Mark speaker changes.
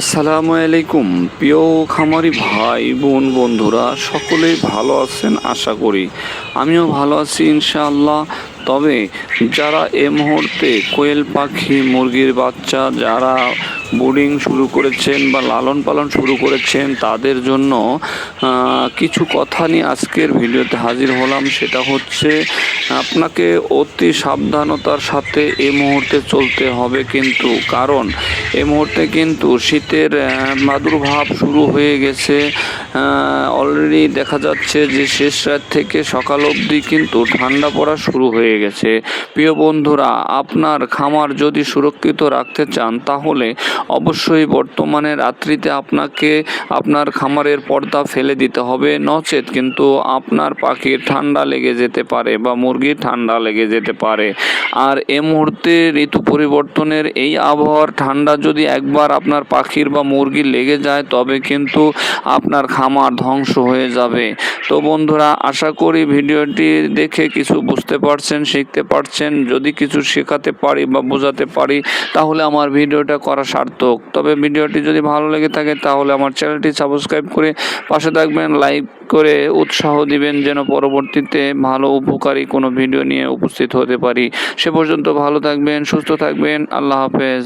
Speaker 1: আসসালামু আলাইকুম। প্রিয় খামারি ভাই, বোন, বন্ধুরা, সকলেই ভালো আছেন, আশা করি। আমিও ভালো আছি ইনশাআল্লাহ। তবে যারা এ মুহূর্তে কোয়েল পাখি, মুরগির বাচ্চা, যারা বোর্ডিং শুরু করেছেন বা লালন পালন শুরু করেছেন তাদের জন্য কিছু কথা নিয়ে আজকের ভিডিওতে হাজির হলাম। সেটা হচ্ছে আপনাকে অতি সাবধানতার সাথে এ মুহূর্তে চলতে হবে কিন্তু কারণ এ মুহূর্তে কিন্তু শীতের আহ, প্রাদুর্ভাব শুরু হয়ে গেছে। অলরেডি দেখা যাচ্ছে যে শেষ রাত থেকে সকাল অবধি কিন্তু ঠান্ডা পড়া শুরু হয়ে গেছে। প্রিয় বন্ধুরা আপনার খামার যদি সুরক্ষিত রাখতে চান তাহলে অবশ্যই বর্তমানে রাত্রিতে আপনাকে আপনার খামারের পর্দা ফেলে দিতে হবে। নচেত কিন্তু আপনার পাখির ঠান্ডা লেগে যেতে পারে বা মুরগির ঠান্ডা লেগে যেতে পারে। আর এ মুহূর্তে ঋতু পরিবর্তনের এই আবহাওয়ার ঠান্ডা যদি একবার আপনার পাখির বা মুরগির লেগে যায়, তবে কিন্তু আপনার খামার ধ্বংস হয়ে যাবে। তো বন্ধুরা, আশা করি ভিডিওটি দেখে কিছু বুঝতে পারছেন, শিখতে পারছেন। যদি কিছু শেখাতে পারি বা বোঝাতে পারি, তাহলে আমার ভিডিওটা করা সার্থক। তবে ভিডিওটি যদি ভালো লেগে থাকে, তাহলে আমার চ্যানেলটি সাবস্ক্রাইব করে পাশে থাকবেন, লাইক করে উৎসাহ দিবেন, যেন পরবর্তীতে ভালো, উপকারী কোনো ভিডিও নিয়ে উপস্থিত হতে পারি। সে পর্যন্ত ভালো থাকবেন, সুস্থ থাকবেন, আল্লাহ হাফেজ।